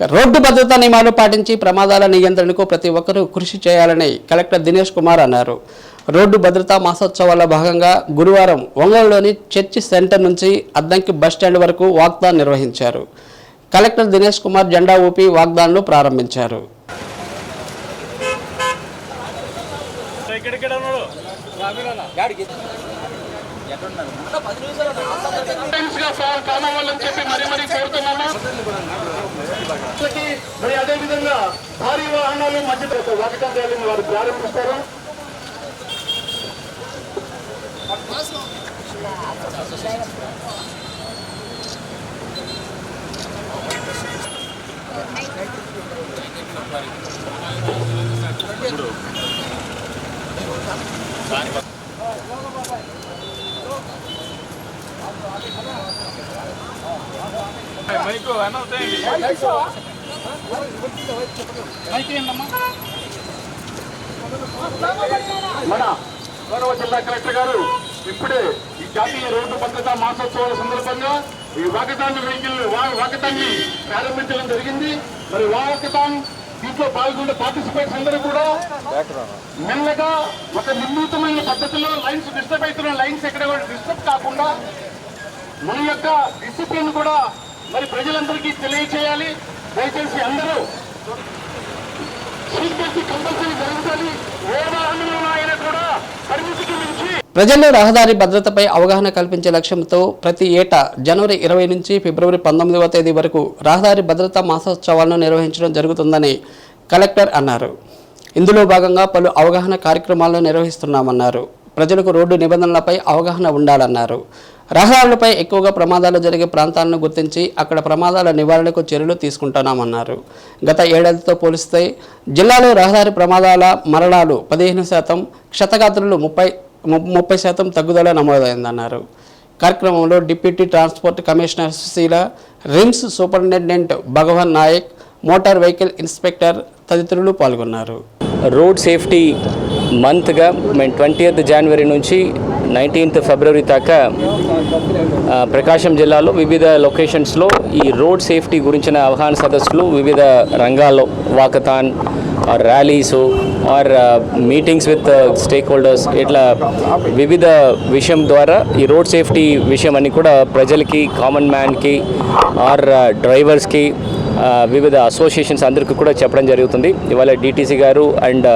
Road భద్రతా నియమాలు పాటించి ప్రమాదాల నియంత్రణకు ప్రతి ఒక్కరూ కృషి చేయాలని కలెక్టర్ దినేష్ కుమార్ అన్నారు. రోడ్డు భద్రతా మాసోత్సవాల్లో భాగంగా గురువారం ఒంగోలులోని చర్చి సెంటర్ నుంచి అద్దంకి బస్టాండ్ వరకు వాగ్దాన్ నిర్వహించారు. కలెక్టర్ దినేష్ కుమార్ జెండా ఊపి వాగ్దాన్ను ప్రారంభించారు. చెప్పి మరీ మరీ కోరుతున్నాము భారీ వాహనాలు మధ్య వాకటం ర్యాలీని వారు ప్రారంభిస్తారు మన గౌరవ జిల్లా కలెక్టర్ గారు ఇప్పుడే ఈ జాతీయ రోడ్డు భద్రతా మాసోత్సవాల సందర్భంగా ఈ వాకథాన్ వెహికల్ వాకథాన్ని ప్రారంభించడం జరిగింది. మరి వాకథాన్ దీంట్లో పాల్గొనే పార్టిసిపేట్స్ అందరూ కూడా మెల్లగా ఒక నిర్ణీతమైన పద్ధతిలో లైన్స్ డిస్టర్బ్ అవుతున్న లైన్స్ ఎక్కడ కూడా డిస్టర్బ్ కాకుండా మన యొక్క డిసిప్లిన్ కూడా మరి ప్రజలందరికీ తెలియచేయాలి. దయచేసి అందరూ ప్రజల్లో రహదారి భద్రతపై అవగాహన కల్పించే లక్ష్యంతో ప్రతి ఏటా జనవరి ఇరవై నుంచి ఫిబ్రవరి పంతొమ్మిదవ తేదీ వరకు రహదారి భద్రతా మాసోత్సవాలను నిర్వహించడం జరుగుతుందని కలెక్టర్ అన్నారు. ఇందులో భాగంగా పలు అవగాహన కార్యక్రమాలను నిర్వహిస్తున్నామన్నారు. ప్రజలకు రోడ్డు నిబంధనలపై అవగాహన ఉండాలన్నారు. రహదారులపై ఎక్కువగా ప్రమాదాలు జరిగే ప్రాంతాలను గుర్తించి అక్కడ ప్రమాదాల నివారణకు చర్యలు తీసుకుంటున్నామన్నారు. గత ఏడాదితో పోలిస్తే జిల్లాలో రహదారి ప్రమాదాల మరణాలు పదిహేను శాతం క్షతగాత్రులు ముప్పై ము- ముప్పై శాతం తగ్గుదల నమోదైందన్నారు. కార్యక్రమంలో deputy transport commissioner Sushila RIMS superintendent Bhagwan Naik motor vehicle inspector తదితరులు పాల్గొన్నారు. రోడ్ సేఫ్టీ మంత్గా మేము ట్వంటీ జనవరి నుంచి నైన్టీన్త్ ఫిబ్రవరి దాకా ప్రకాశం జిల్లాలో వివిధ లొకేషన్స్లో ఈ రోడ్ సేఫ్టీ గురించిన అవగాహన సదస్సులు వివిధ రంగాల్లో walkathon or rallies or meetings with stakeholders ఇట్లా వివిధ విషయం ద్వారా ఈ రోడ్ సేఫ్టీ విషయం అన్నీ కూడా ప్రజలకి కామన్ మ్యాన్కి ఆర్ డ్రైవర్స్కి వివిధ అసోసియేషన్స్ అందరికీ కూడా చెప్పడం జరుగుతుంది. ఇవాళ డిటీసీ గారు అండ్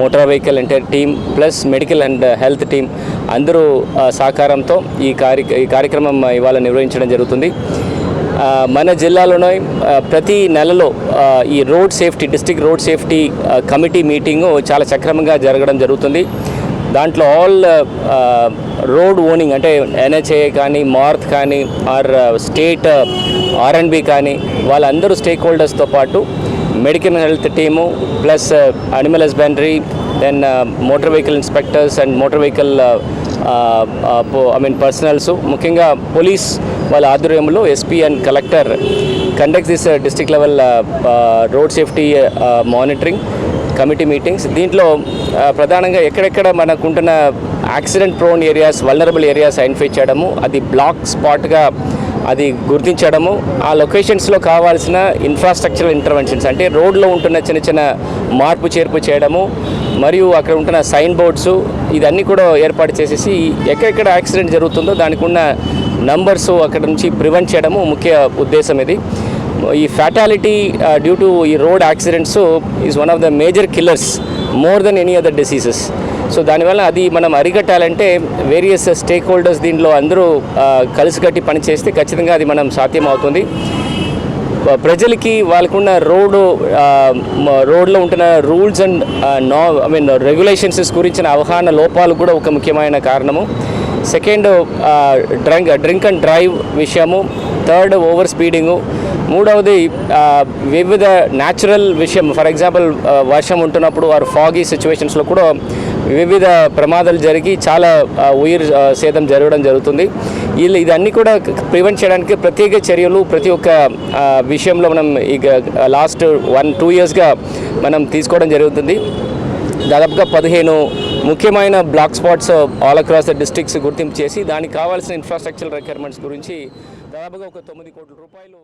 మోటార్ వెహికల్ అంటే team plus medical and health team అందరూ సహకారంతో ఈ కార్య ఈ కార్యక్రమం ఇవాళ నిర్వహించడం జరుగుతుంది. మన జిల్లాలోనే ప్రతి నెలలో ఈ road safety district road safety committee meeting చాలా సక్రమంగా జరగడం జరుగుతుంది. దాంట్లో ఆల్ రోడ్ ఓనింగ్ అంటే ఎన్హెచ్ఏ కానీ మార్త్ కానీ ఆర్ స్టేట్ ఆర్ఎన్బి కానీ వాళ్ళందరూ స్టేక్ హోల్డర్స్తో పాటు medical health team plus animal husbandry then motor vehicle inspectors and motor vehicle I mean personnels ముఖ్యంగా పోలీస్ వాళ్ళ ఆధ్వర్యంలో SP and collector conduct this district level road safety monitoring committee meetings దీంట్లో ప్రధానంగా ఎక్కడెక్కడ మనకుంటున్న accident prone areas vulnerable areas identify చేయడము అది black స్పాట్గా అది గుర్తించడము ఆ లొకేషన్స్లో కావాల్సిన ఇన్ఫ్రాస్ట్రక్చరల్ ఇంటర్వెన్షన్స్ అంటే రోడ్లో ఉంటున్న చిన్న చిన్న మార్పు చేర్పు చేయడము మరియు అక్కడ ఉంటున్న సైన్ బోర్డ్స్ ఇదన్నీ కూడా ఏర్పాటు చేసేసి ఎక్కడెక్కడ యాక్సిడెంట్ జరుగుతుందో దానికి ఉన్న నంబర్స్ అక్కడ నుంచి ప్రివెంట్ చేయడము ముఖ్య ఉద్దేశం ఇది. ఈ ఫ్యాటాలిటీ డ్యూ టు ఈ road accidents is one of the major killers more than any other diseases so దానివల్ల అది మనం అరికట్టాలంటే వేరియస్ స్టేక్ హోల్డర్స్ దీంట్లో అందరూ uh, కలిసికట్టి పనిచేస్తే ఖచ్చితంగా అది మనం సాధ్యం అవుతుంది uh, ప్రజలకి వాళ్ళకున్న రోడ్డు రోడ్లో uh, ఉంటున్న రూల్స్ అండ్ నా ఐ మీన్ రెగ్యులేషన్స్ గురించిన అవగాహన లోపాలు కూడా ఒక ముఖ్యమైన కారణము. Second drunk drink and drive విషయము. థర్డ్ ఓవర్ స్పీడింగు మూడవది వివిధ న్యాచురల్ విషయం. ఫర్ ఎగ్జాంపుల్ వర్షం ఉంటున్నప్పుడు వారు ఫాగీ సిచ్యువేషన్స్లో కూడా వివిధ ప్రమాదాలు జరిగి చాలా ఉయిర్ సేదం జరగడం జరుగుతుంది. వీళ్ళు ఇదన్నీ కూడా ప్రివెంట్ చేయడానికి ప్రత్యేక చర్యలు ప్రతి ఒక్క విషయంలో మనం ఇక లాస్ట్ వన్ టూ ఇయర్స్గా మనం తీసుకోవడం జరుగుతుంది. దాదాపుగా పదిహేను ముఖ్యమైన black spots all across the districts గుర్తింపు చేసి దానికి కావాల్సిన ఇన్ఫ్రాస్ట్రక్చర్ రిక్వైర్మెంట్స్ గురించి దాదాపుగా ఒక తొమ్మిది కోట్ల రూపాయలు